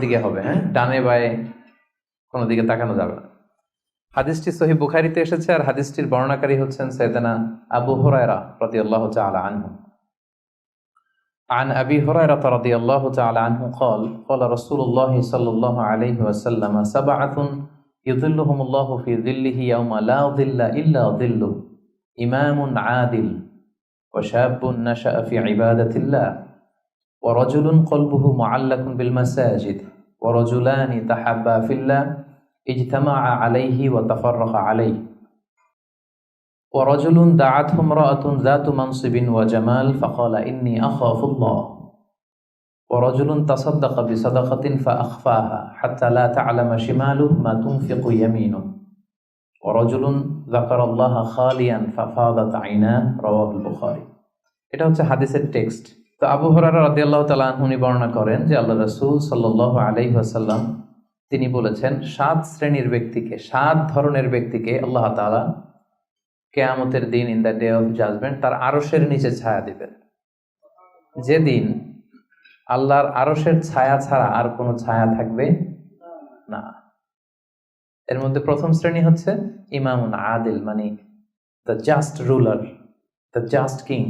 দিকে হবে হ্যাঁ ডানে বায়ে কোনো দিকে তাকানো যাবে না হাদিসটি সহি বুখারিতে এসেছে আর হাদিসটির বর্ণনাকারী হচ্ছেন সৈয়দনা আবু হুরায়রা রাদিয়াল্লাহু তাআলা আনহু عن أبي هريرة رضي الله تعالى عنه قال قال رسول الله صلى الله عليه وسلم سبعة يظلهم الله في ظله يوم لا ظل إلا ظله إمام عادل وشاب نشأ في عبادة الله ورجل قلبه معلق بالمساجد ورجلان تحبا في الله اجتمعا عليه وتفرقا عليه ورجل دعته امرأة ذات منصب وجمال فقال إني أخاف الله ورجل تصدق بصدقة فأخفاها حتى لا تعلم شماله ما تنفق يمينه ورجل ذكر الله خاليا ففاضت عيناه رواه البخاري এটা হচ্ছে হাদিসের টেক্সট তো আবু হরারা রাদিয়াল্লাহু তাআলা উনি বর্ণনা করেন যে আল্লাহ রাসূল সাল্লাল্লাহু আলাইহি ওয়াসাল্লাম তিনি বলেছেন, সাত শ্রেণির ব্যক্তিকে, সাত ধরনের ব্যক্তিকে আল্লাহ তালা কেয়ামতের দিন in the day of judgement তার আরশের নিচে ছায়া দিবেন। যেদিন আল্লাহর আরশের ছায়া ছাড়া আর কোনো ছায়া থাকবে না। এর মধ্যে প্রথম শ্রেণি হচ্ছে ইমামুন আদিল মানে the just ruler the just king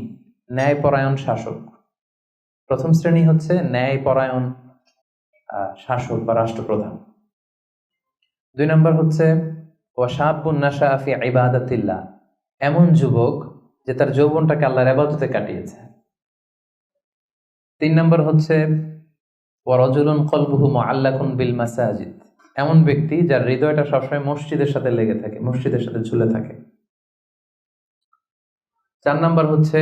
ন্যায়পরায়ণ শাসক। প্রথম শ্রেণি হচ্ছে ন্যায়পরায়ণ আহ, শাসক বা রাষ্ট্রপ্রধান। দুই নম্বর হচ্ছে ওয়াশাবুন্নাশা ফি ইবাদাতিল্লাহ। এমন যুবক যে তার যৌবনটাকে আল্লাহর আবাদতে কাটিয়েছে। তিন নম্বর হচ্ছে ওয়ারজুলুন কলবুহু মুআল্লাকুন বিল মাসাজিদ। এমন ব্যক্তি যার হৃদয়টা সবসময় মসজিদের সাথে লেগে থাকে মসজিদের সাথে ঝুলে থাকে। চার নম্বর হচ্ছে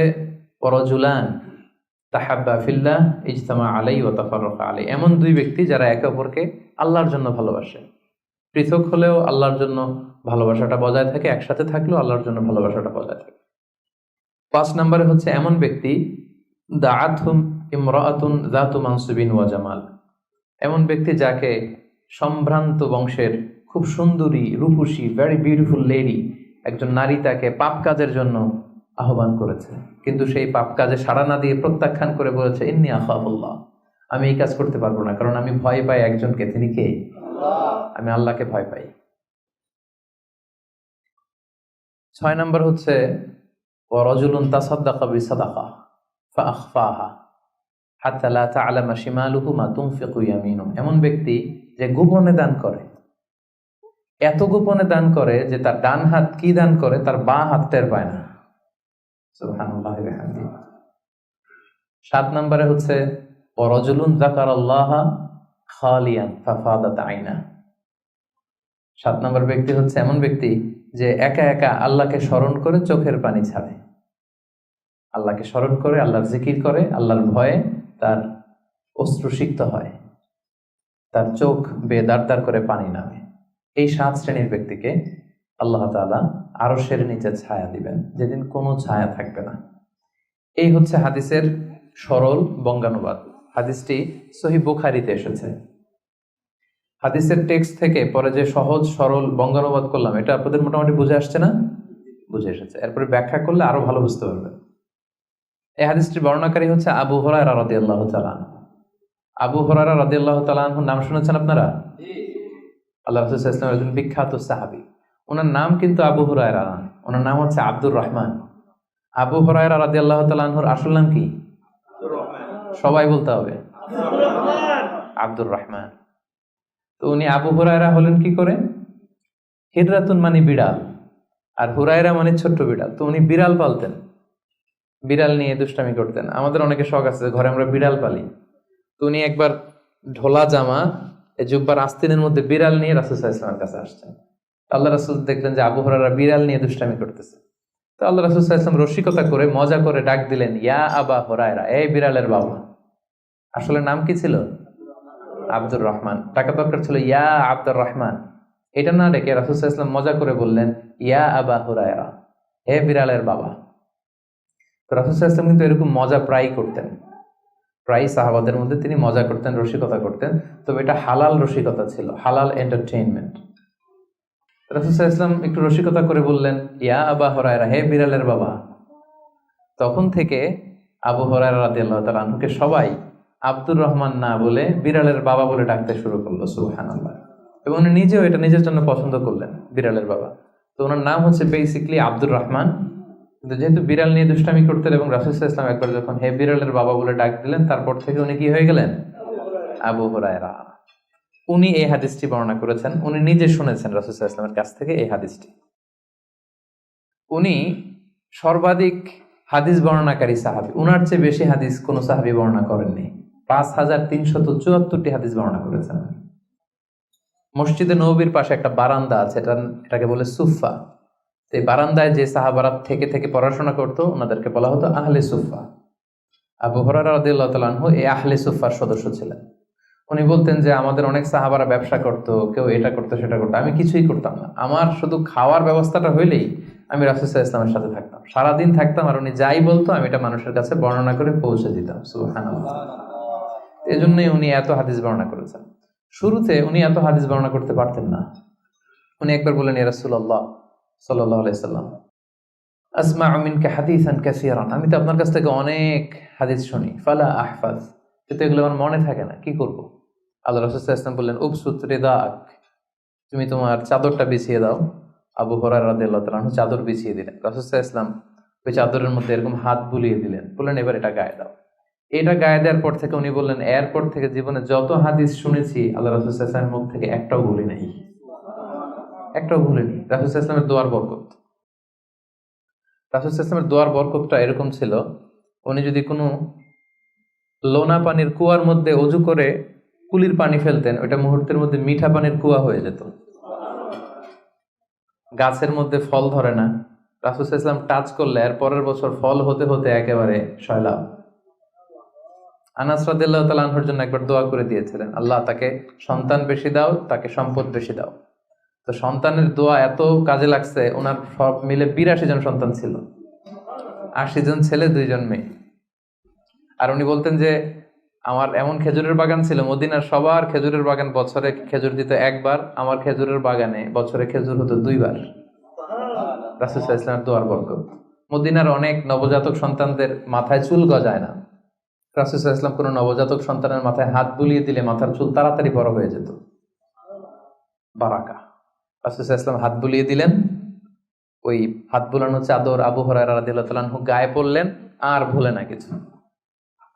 ওয়ারজুলান তাহাব্বা ফিল্লাহ ইজতামা আলাই ও তাফাররকা আলাই এমন দুই ব্যক্তি যারা একে অপরকে আল্লাহর জন্য ভালোবাসে। পৃথক হলেও আল্লাহর জন্য ভালোবাসাটা বজায় থাকে, একসাথে থাকলেও আল্লাহর জন্য ভালোবাসাটা বজায় থাকে। পাঁচ নম্বরে হচ্ছে এমন ব্যক্তি, দাআতহুম ইমরাআতুন জাতু মানসুবিন ওয়া জামাল। এমন ব্যক্তি যাকে সম্ভ্রান্ত বংশের খুব সুন্দরী, রূপসী ভেরি বিউটিফুল লেডি একজন নারী তাকে পাপ কাজের জন্য আহ্বান করেছে। কিন্তু সেই পাপ কাজে সাড়া না দিয়ে প্রত্যাখ্যান করে বলেছে ইন্নি আখাফুল্লাহ। আমি এই কাজ করতে পারব না কারণ আমি ভয় পাই একজনকে। তিনি কে? আমি আল্লাহকে ভয় পাই। ছয় নম্বর হচ্ছে তাসাদ্দাকা বিসাদাকা তা'লামা শিমালুহু মা ইয়ামিনু এমন ব্যক্তি যে গোপনে দান করে। এত গোপনে দান করে যে তার ডান হাত কি দান করে? তার বাঁ হাত টের পায় না। সাত নম্বরে হচ্ছে ওয়ারজুলুন যাকারাল্লাহ খালিয়ান ফাফাদাত আইনা। সাত নম্বর ব্যক্তি হচ্ছে এমন ব্যক্তি যে একা একা আল্লাহকে স্মরণ করে চোখের পানি ছাড়ে। আল্লাহকে স্মরণ করে, আল্লাহর জিকির করে, আল্লাহর ভয়ে তার অশ্রু সিক্ত হয়। তার চোখ বেদার দার করে পানি নামে। এই সাত শ্রেণির ব্যক্তিকে আল্লাহ তাআলা আরশের নিচে ছায়া দিবেন যেদিন কোনো ছায়া থাকবে না। এই হচ্ছে হাদিসের সরল বঙ্গানুবাদ। হাদিসটি সহি বুখারিতে এসেছে। হাদিসের টেক্সট থেকে পরে যে সহজ সরল বঙ্গানুবাদ করলাম এটা আপনাদের মোটামুটি বুঝে আসছে না? বুঝে এসেছে। এরপরে ব্যাখ্যা করলে আরও ভালো বুঝতে পারবে এই হাদিসটির বর্ণনাকারী হচ্ছে আবু হরায়রা রাদিয়াল্লাহু তাআলা আনহু। আবু হরায়রা রাদিয়াল্লাহু তাআলা আনহুর নাম শুনেছেন আপনারা? আল্লাহ রাসূল ওয়াসাল্লাম একজন বিখ্যাত সাহাবী। ওনার নাম কিন্তু আবু হুরায়রা। না ওনার নাম হচ্ছে আব্দুর রহমান। আবু হরায়রা রাদিয়াল্লাহু আল্লাহ আনহুর আসল নাম কি? সবাই বলতে হবে। আব্দুর রহমান। তো উনি আবু হুরায়রা হলেন কি করে হিররাতুন মানে বিড়াল। আর হুরায়রা মানে ছোট্ট বিড়াল। তো উনি বিড়াল পালতেন। বিড়াল নিয়ে দুষ্টামি করতেন। আমাদের অনেকে শখ আছে ঘরে আমরা বিড়াল পালি। তো উনি একবার ঢোলা জামা, এই জুব্বার আস্তিনের মধ্যে বিড়াল নিয়ে রাসুল ইসলামের কাছে আসছেন। আল্লাহ রাসুল দেখলেন যে আবু হরারা বিড়াল নিয়ে দুষ্টামি করতেছে। তো আল্লাহ রাসুল ইসলাম রসিকতা করে, মজা করে ডাক দিলেন, ইয়া আবা হরায়রা, এই বিড়ালের বাবা। আসলে নাম কি ছিল? আব্দুর রহমান। টাকা দরকার ছিল, ইয়া আব্দুর রহমান। এটা না ডেকে রাসুল ইসলাম মজা করে বললেন, ইয়া আবা হুরায়রা, হে বিড়ালের বাবা। তো রাসুল ইসলাম কিন্তু এরকম মজা প্রায় করতেন। প্রায় সাহাবাদের মধ্যে তিনি মজা করতেন, রসিকতা করতেন। তবে এটা হালাল রসিকতা ছিল, হালাল এন্টারটেইনমেন্ট রাসুল ইসলাম একটু রসিকতা করে বললেন, ইয়া আবা হরায়রা, হে বিড়ালের বাবা। তখন থেকে আবু হরায়রা রাদিয়াল্লাহু তাআলা আনহুকে সবাই আব্দুর রহমান না বলে বিড়ালের বাবা বলে ডাকতে শুরু করল সুহান আল্লাহ এবং উনি নিজেও এটা নিজের জন্য পছন্দ করলেন, বিড়ালের বাবা। তো ওনার নাম হচ্ছে বেসিকলি আব্দুর রহমান। কিন্তু যেহেতু বিড়াল নিয়ে দুষ্টামি করতেন এবং রাসুল ইসলাম একবার যখন হে বিড়ালের বাবা বলে ডাক দিলেন, তারপর থেকে উনি কি হয়ে গেলেন? আবু হরায়রা। উনি এই হাদিসটি বর্ণনা করেছেন, উনি নিজে শুনেছেন রাসুল ইসলামের কাছ থেকে এই হাদিসটি। উনি সর্বাধিক হাদিস বর্ণনাকারী সাহাবি, উনার চেয়ে বেশি হাদিস কোন সাহাবি বর্ণনা করেননি। পাঁচ হাজার তিনশত চুয়াত্তরটি হাদিস বর্ণনা করেছেন। মসজিদে নবীর পাশে একটা বারান্দা আছে, এটা এটাকে বলে সুফা তো এই বারান্দায় যে সাহাবারা থেকে থেকে পড়াশোনা করতো, ওনাদেরকে বলা হতো আহলে সুফা আবু হরার রাদিয়াল্লাহু তাআলা এই আহলে সুফার সদস্য ছিলেন। উনি বলতেন যে, আমাদের অনেক সাহাবারা ব্যবসা করতো, কেউ এটা করতো, সেটা করতো। আমি কিছুই করতাম না। আমার শুধু খাওয়ার ব্যবস্থাটা হইলেই আমি রাসুসাহ ইসলামের সাথে থাকতাম। সারাদিন থাকতাম আর উনি যাই বলতো, আমি এটা মানুষের কাছে বর্ণনা করে পৌঁছে দিতাম। সুবহান এই জন্যই উনি এত হাদিস বর্ণনা করেছেন। শুরুতে উনি এত হাদিস বর্ণনা করতে পারতেন না। উনি একবার বললেন রাসুল্লাহ সাল্লাহ আলাইসাল্লাম আসমা আমিনকে হাদিসান ক্যাসিয়ারান আমি তো আপনার কাছ থেকে অনেক হাদিস শুনি। ফালা আহফাজ। কিন্তু এগুলো আমার মনে থাকে না। কি করব? আল্লাহ ইসলাম বললেন উপসুত রেদাক তুমি তোমার চাদরটা বিছিয়ে দাও। আবু হরার তাআলা আনহু চাদর বিছিয়ে দিলেন। রাসূল ইসলাম ওই চাদরের মধ্যে এরকম হাত বুলিয়ে দিলেন। বললেন, এবার এটা গায়ে দাও। এটা গায়ে দেওয়ার পর থেকে উনি বললেন, এরপর থেকে জীবনে যত হাদিস শুনেছি, আল্লাহ রাসূল ইসলামের মুখ থেকে একটাও ভুলি নাই। একটাও ভুলিনি রাসূল ইসলামের দোয়ার বরকত। রাসূল ইসলামের দোয়ার বরকতটা এরকম ছিল, উনি যদি কোনো লোনা পানির কুয়ার মধ্যে অজু করে কুলির পানি ফেলতেন, ওইটা মুহূর্তের মধ্যে মিঠা পানির কুয়া হয়ে যেত। গাছের মধ্যে ফল ধরে না। রাসুস ইসলাম টাচ করলে আর পরের বছর ফল হতে হতে একেবারে সয়লাভ আনাস রাদিল্লাহ জন্য একবার দোয়া করে দিয়েছিলেন, আল্লাহ, তাকে সন্তান বেশি দাও, তাকে সম্পদ বেশি দাও। তো সন্তানের দোয়া এত কাজে লাগছে, ওনার সব মিলে বিরাশি জন সন্তান ছিল। আশি জন ছেলে দুইজন মেয়ে। আর উনি বলতেন যে আমার এমন খেজুরের বাগান ছিল, মদিনার সবার খেজুরের বাগান বছরে খেজুর দিত একবার, আমার খেজুরের বাগানে বছরে খেজুর হতো দুইবার। রাসুসাহ ইসলামের দোয়ার বরকত। মদিনার অনেক নবজাতক সন্তানদের মাথায় চুল গজায় না। রাসুসাহ ইসলাম কোনো নবজাতক সন্তানের মাথায় হাত বুলিয়ে দিলে মাথার চুল তাড়াতাড়ি বড় হয়ে যেত। বারাকা। রাসুসাহ ইসলাম হাত বুলিয়ে দিলেন। ওই হাত বুলানো চাদর আবু হরাই রাদিল্লাহ গায়ে পড়লেন, আর ভুলে না কিছু।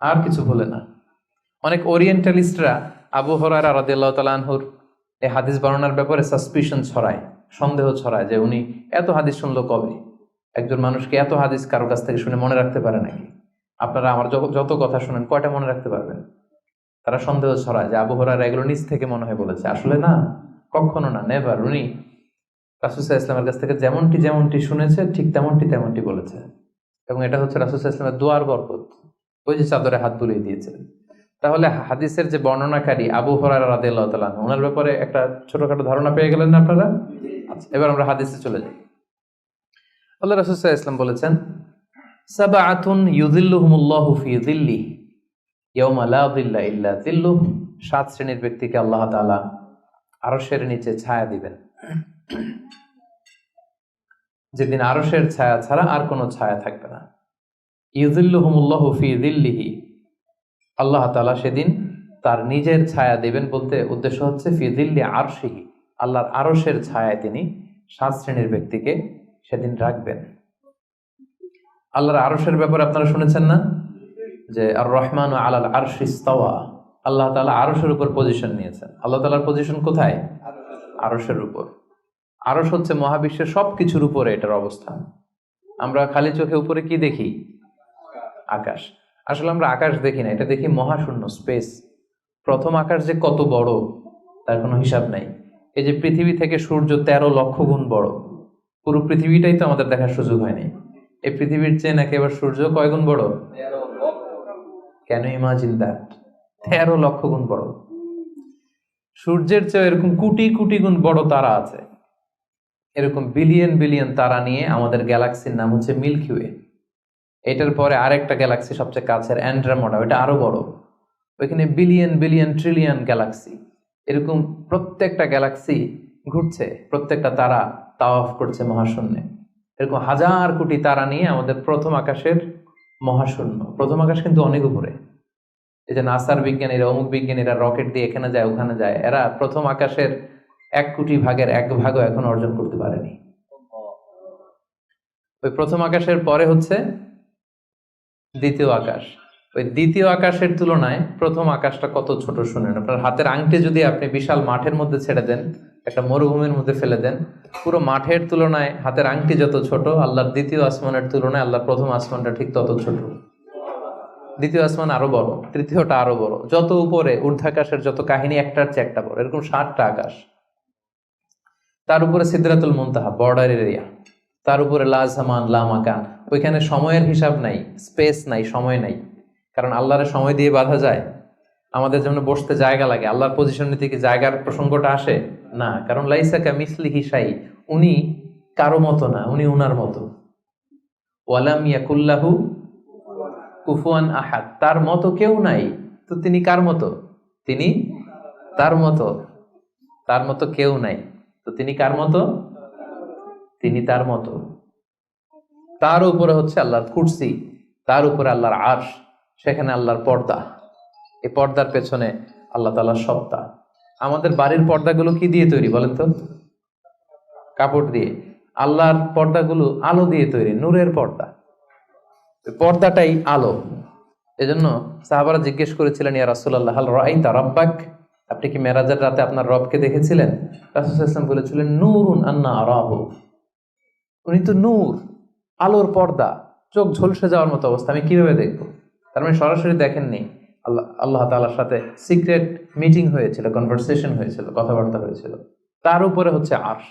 আর কিছু ভুলে না। অনেক ওরিয়েন্টালিস্টরা আবু হরারা রাদিয়াল্লাহু তাআলা আনহুর এই হাদিস বর্ণনার ব্যাপারে সাসপিশন ছড়ায়, সন্দেহ ছড়ায় যে উনি এত হাদিস শুনলো কবে? একজন মানুষকে এত হাদিস কারও কাছ থেকে শুনে মনে রাখতে পারে নাকি? আপনারা আমার যত- কথা শুনেন কয়টা মনে রাখতে পারবেন? তারা সন্দেহ ছড়ায় যে আবু হরারা এগুলো নিজ থেকে মনে হয় বলেছে। আসলে না, কখনো না নেভার উনি রাসুসাহ ইসলামের কাছ থেকে যেমনটি যেমনটি শুনেছে, ঠিক তেমনটি তেমনটি বলেছে। এবং এটা হচ্ছে রাসুসাহ ইসলামের দোয়ার বরকত। ওই যে চাদরে হাত বুলিয়ে দিয়েছিলেন তাহলে হাদিসের যে বর্ণনাকারী আবু হরার রাদিয়াল্লাহু তাআলা আনহু, ওনার ব্যাপারে একটা ছোটখাটো ধারণা পেয়ে গেলেন না আপনারা? আচ্ছা। এবার আমরা হাদিসে চলে যাই। আল্লাহ রাসূল সাল্লাল্লাহু আলাইহি ওয়াসাল্লাম বলেছেন সাবআতুন ইউযিল্লুহুমুল্লাহু ফি যিল্লি ইয়াওমা লা যিল্লা ইল্লা যিল্লুহ। সাত শ্রেণির ব্যক্তিকে আল্লাহ তাআলা আরশের নিচে ছায়া দিবেন। যেদিন আরশের ছায়া ছাড়া আর কোনো ছায়া থাকবে না। ইউযিল্লুহুমুল্লাহু ফি যিল্লিহি আল্লাহ তাআলা সেদিন তার নিজের ছায়া দেবেন বলতে উদ্দেশ্য হচ্ছে ফিদিল্লি আরশিহি, আল্লাহর আরশের ছায়ায় তিনি সাত শ্রেণির ব্যক্তিকে সেদিন রাখবেন। আল্লাহর আরশের ব্যাপারে আপনারা শুনেছেন না? যে আর রহমান আলাল আরশিস্তাওয়া আল্লাহ তাআলা আরশের উপর পজিশন নিয়েছেন। আল্লাহ তাআলার পজিশন কোথায়? আরশের উপর। আরশ হচ্ছে মহাবিশ্বের সব কিছুর উপরে এটার অবস্থান। আমরা খালি চোখে উপরে কি দেখি? আকাশ। আসলে আমরা আকাশ দেখি না, এটা দেখি মহাশূন্য স্পেস প্রথম আকাশ যে কত বড়, তার কোনো হিসাব নাই। এই যে পৃথিবী থেকে সূর্য তেরো লক্ষ গুণ বড়, পুরো পৃথিবীটাই তো আমাদের দেখার সুযোগ হয়নি। এই পৃথিবীর চেয়ে নাকি এবার সূর্য কয় গুণ বড়? কেন ইমাজিন দ্যাট তেরো লক্ষ গুণ বড়। সূর্যের চেয়ে এরকম কোটি কোটি গুণ বড় তারা আছে। এরকম বিলিয়ন বিলিয়ন তারা নিয়ে আমাদের গ্যালাক্সির নাম হচ্ছে মিল্কি ওয়ে এটার পরে আরেকটা গ্যালাক্সি সবচেয়ে কাছের অ্যান্ড্রামোডা ওটা আরও বড়। ওইখানে বিলিয়ন বিলিয়ন ট্রিলিয়ন গ্যালাক্সি এরকম প্রত্যেকটা গ্যালাক্সি ঘুরছে, প্রত্যেকটা তারা তাওয়াফ করছে মহাশূন্যে। এরকম হাজার কোটি তারা নিয়ে আমাদের প্রথম আকাশের মহাশূন্য। প্রথম আকাশ কিন্তু অনেক উপরে। এই যে নাসার বিজ্ঞানীরা, অমুক বিজ্ঞানীরা রকেট দিয়ে এখানে যায়, ওখানে যায়, এরা প্রথম আকাশের এক কোটি ভাগের এক ভাগও এখন অর্জন করতে পারেনি। ওই প্রথম আকাশের পরে হচ্ছে দ্বিতীয় আকাশ। ওই দ্বিতীয় আকাশের তুলনায় প্রথম আকাশটা কত ছোট শুনেন। আপনার হাতের আংটি যদি আপনি বিশাল মাঠের মধ্যে ছেড়ে দেন, একটা মরুভূমির মধ্যে ফেলে দেন, পুরো মাঠের তুলনায় হাতের আংটি যত ছোট, আল্লাহর দ্বিতীয় আসমানের তুলনায় আল্লাহর প্রথম আসমানটা ঠিক তত ছোট। দ্বিতীয় আসমান আরও বড়, তৃতীয়টা আরও বড়। যত উপরে ঊর্ধ্বাকাশের যত কাহিনী, একটার চেয়ে একটা বড়। এরকম ষাটটা আকাশ। তার উপরে সিদ্ধাতুল মুনতাহা বর্ডার এরিয়া তার উপরে লাজামান লামাকান ওইখানে সময়ের হিসাব নাই, স্পেস নাই, সময় নাই। কারণ আল্লাহরের সময় দিয়ে বাধা যায়। আমাদের যেমন বসতে জায়গা লাগে। আল্লাহর পজিশন নিতে কি জায়গার প্রসঙ্গটা আসে? না। কারণ লাইসাকা মিসলি হিসাই উনি কারও মতো না, উনি উনার মতো। ওয়ালাম ইয়াকুল্লাহু কুফুয়ান আহাদ। তার মতো কেউ নাই। তো তিনি কার মতো? তিনি তার মতো। তার মতো কেউ নাই। তো তিনি কার মতো? তিনি তার মতো। তার উপরে হচ্ছে আল্লাহর কুর্সি, তার উপরে আল্লাহর আর্শ, সেখানে আল্লাহর পর্দা। এই পর্দার পেছনে আল্লাহ তালার সত্তা। আমাদের বাড়ির পর্দাগুলো কি দিয়ে তৈরি বলেন তো? কাপড় দিয়ে। আল্লাহর পর্দাগুলো আলো দিয়ে তৈরি, নূরের পর্দা। পর্দাটাই আলো। এজন্য সাহাবারা জিজ্ঞেস করেছিলেন, ইয়া রাসূলুল্লাহ, হাল রাআইতা রাব্বাক? আপনি কি মেরাজের রাতে আপনার রবকে দেখেছিলেন? রাসূল ওয়াসাল্লাম বলেছিলেন, নূরুন আন্না আরাহু। উনি তো নূর আলোর পর্দা চোখ ঝলসে যাওয়ার মতো অবস্থা আমি কীভাবে দেখব? তার মানে সরাসরি দেখেননি। আল্লাহ আল্লাহ তাআলার সাথে সিক্রেট মিটিং হয়েছিল কনভারসেশন হয়েছিল কথাবার্তা হয়েছিল। তার উপরে হচ্ছে আরশ।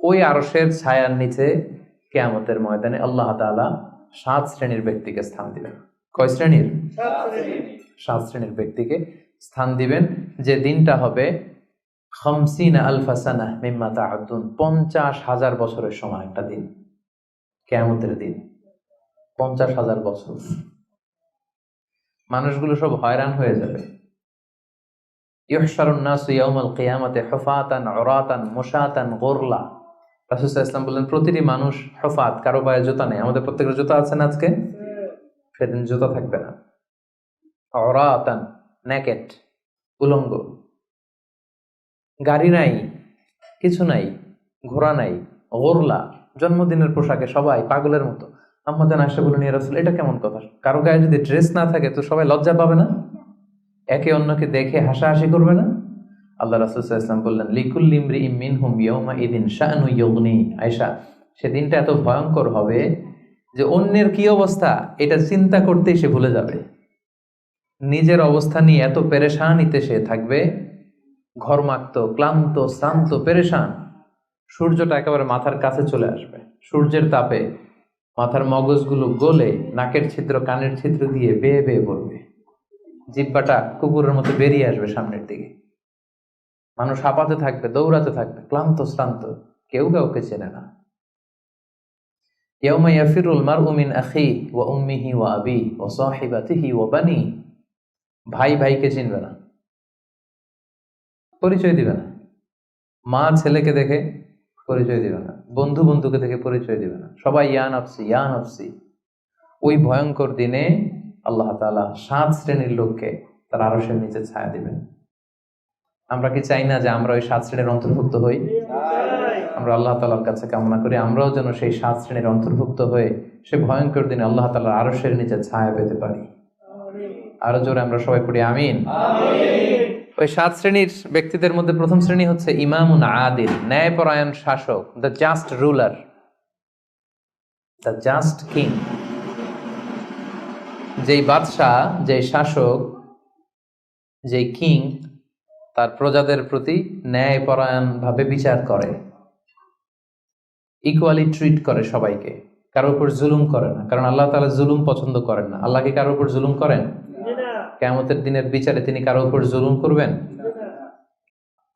ওই আরশের ছায়ার নিচে কেয়ামতের ময়দানে আল্লাহ তাআলা সাত শ্রেণির ব্যক্তিকে স্থান দিবেন। কয় শ্রেণির? সাত শ্রেণির। ব্যক্তিকে স্থান দিবেন যে দিনটা হবে খামসিনা আলফাসানা মিম্মা তাআদ্দুন পঞ্চাশ হাজার বছরের সময় একটা দিন। কেয়ামতের দিন। পঞ্চাশ হাজার বছর। মানুষগুলো সব হয়রান হয়ে যাবে। বললেন, প্রতিটি মানুষ হুফাত, কারও পায়ে জুতা নেই। আমাদের প্রত্যেকের জুতা আছে না আজকে? সেদিন জুতা থাকবে না। উরাতান নেকেট উলঙ্গ। গাড়ি নাই, কিছু নাই, ঘোড়া নাই, গোরলা। জন্মদিনের পোশাকে সবাই পাগলের মতো। আমাদের আসে বলে নিয়ে রাসুল, এটা কেমন কথা? কারও গায়ে যদি ড্রেস না থাকে, তো সবাই লজ্জা পাবে না? একে অন্যকে দেখে হাসাহাসি করবে না? আল্লাহ রাসুল ইসলাম বললেন লিকুল লিমরি মিন হুম ইয়মা ইদিন শাহানু ইয়গনি আয়সা সেদিনটা এত ভয়ঙ্কর হবে যে অন্যের কি অবস্থা? এটা চিন্তা করতেই সে ভুলে যাবে। নিজের অবস্থা নিয়ে এত পেরেশানিতে সে থাকবে। ঘরমাক্ত, ক্লান্ত, শ্রান্ত, পেরেশান। সূর্যটা একেবারে মাথার কাছে চলে আসবে। সূর্যের তাপে মাথার মগজগুলো গলে নাকের ছিদ্র, কানের ছিদ্র দিয়ে বেয়ে বেয়ে পড়বে। জিব্বাটা কুকুরের মতো বেরিয়ে আসবে সামনের দিকে। মানুষ হাঁপাতে থাকবে, দৌড়াতে থাকবে, ক্লান্ত, শ্রান্ত। কেউ কাউকে চেনে না। আখি ওয়া উম্মিহি ওয়া আবি ওয়া সাহিবাতিহি ওয়া বানি। ভাই ভাইকে চিনবে না। পরিচয় দিবে না। মা ছেলেকে দেখে পরিচয় দিবে না। বন্ধু বন্ধুকে থেকে পরিচয় দিবে না। সবাই ইয়ান আফসি ইয়ান আফসি ওই ভয়ঙ্কর দিনে আল্লাহ তাআলা সাত শ্রেণির লোককে তার আরশের নিচে ছায়া দিবেন। আমরা কি চাই না যে আমরা ওই সাত শ্রেণির অন্তর্ভুক্ত হই? আমরা আল্লাহ তালার কাছে কামনা করি, আমরাও যেন সেই সাত শ্রেণির অন্তর্ভুক্ত হয়ে সে ভয়ঙ্কর দিনে আল্লাহ তালার আরশের নিচে ছায়া পেতে পারি। আরও জোরে আমরা সবাই পড়ি, আমিন। ওই সাত শ্রেণির ব্যক্তিদের মধ্যে প্রথম শ্রেণি হচ্ছে ইমামুন আদিল, ন্যায়পরায়ণ শাসক, the just ruler, the just king. যেই বাদশাহ, যেই শাসক, যেই কিং, তার প্রজাদের প্রতি ন্যায়পরায়ণ ভাবে বিচার করে। ইকুয়ালি ট্রিট করে সবাইকে। কারোর উপর জুলুম করে না। কারণ আল্লাহ তাআলা জুলুম পছন্দ করেন না। আল্লাহ কি কারোর উপর জুলুম করেন? কেয়ামতের দিনের বিচারে তিনি কারও উপর জুলুম করবেন?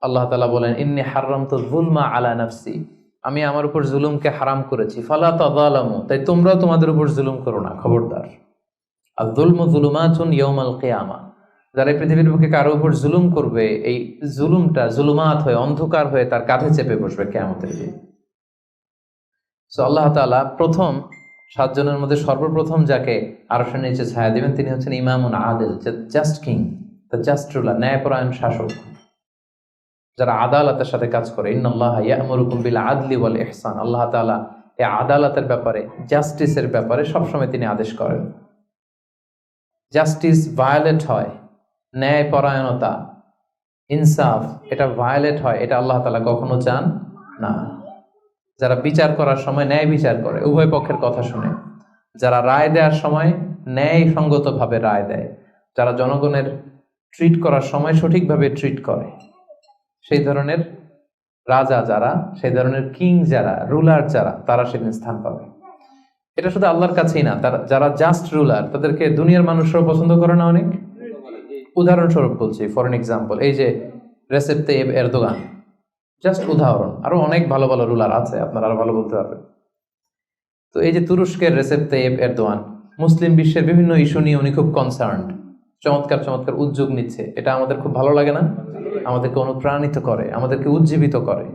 আল্লাহ তালা বলেন, ইন্নি হারাম তো জুলমা আলা নাফসি। আমি আমার উপর জুলুমকে হারাম করেছি। ফালা তালামু তাই তোমরাও তোমাদের উপর জুলুম করো না, খবরদার। আর কেয়ামা। যারা পৃথিবীর বুকে কারও উপর জুলুম করবে, এই জুলুমটা জুলুমাত হয়ে, অন্ধকার হয়ে তার কাঁধে চেপে বসবে কেয়ামতের দিন। সো আল্লাহ তাআলা প্রথম সাতজনের মধ্যে সর্বপ্রথম যাকে আরশের নিচে ছায়া দিবেন তিনি হচ্ছেন ইমামুন Adil just king the just ruler ন্যায়পরায়ণ শাসক, যারা আদালতের সাথে কাজ করে। ইন্নাল্লাহ ইয়ামুরুকুম বিল আদলি ওয়াল ইহসান। আল্লাহ তাআলা এই আদালতের ব্যাপারে জাস্টিসের ব্যাপারে সবসময় তিনি আদেশ করেন। জাস্টিস ভায়োলেট হয় ন্যায় পরায়ণতা ইনসাফ, এটা ভায়োলেট হয়, এটা আল্লাহ তালা কখনো চান না। যারা বিচার করার সময় ন্যায় বিচার করে, উভয় পক্ষের কথা শুনে। যারা রায় দেওয়ার সময় ন্যায় সঙ্গতভাবে রায় দেয়, যারা জনগণের ট্রিট করার সময় সঠিকভাবে ট্রিট করে, সেই ধরনের রাজা যারা, সেই ধরনের কিং যারা রুলার যারা, তারা সেদিন স্থান পাবে। এটা শুধু আল্লাহর কাছেই না, তারা, যারা জাস্ট রুলার তাদেরকে দুনিয়ার মানুষরাও পছন্দ করে না অনেক? উদাহরণস্বরূপ বলছি ফর এন এক্সাম্পল এই যে রেসেপ তেব এরদোগান। জাস্ট উদাহরণ। আরও অনেক ভালো ভালো রুলার আছে, আপনারা আরও ভালো বলতে পারবেন। তো এই যে তুরস্কের রেসেপ তেব এরদোয়ান, মুসলিম বিশ্বের বিভিন্ন ইস্যু নিয়ে উনি খুব কনসার্ন চমৎকার চমৎকার উদ্যোগ নিচ্ছে। এটা আমাদের খুব ভালো লাগে না? আমাদেরকে অনুপ্রাণিত করে, আমাদেরকে উজ্জীবিত করে।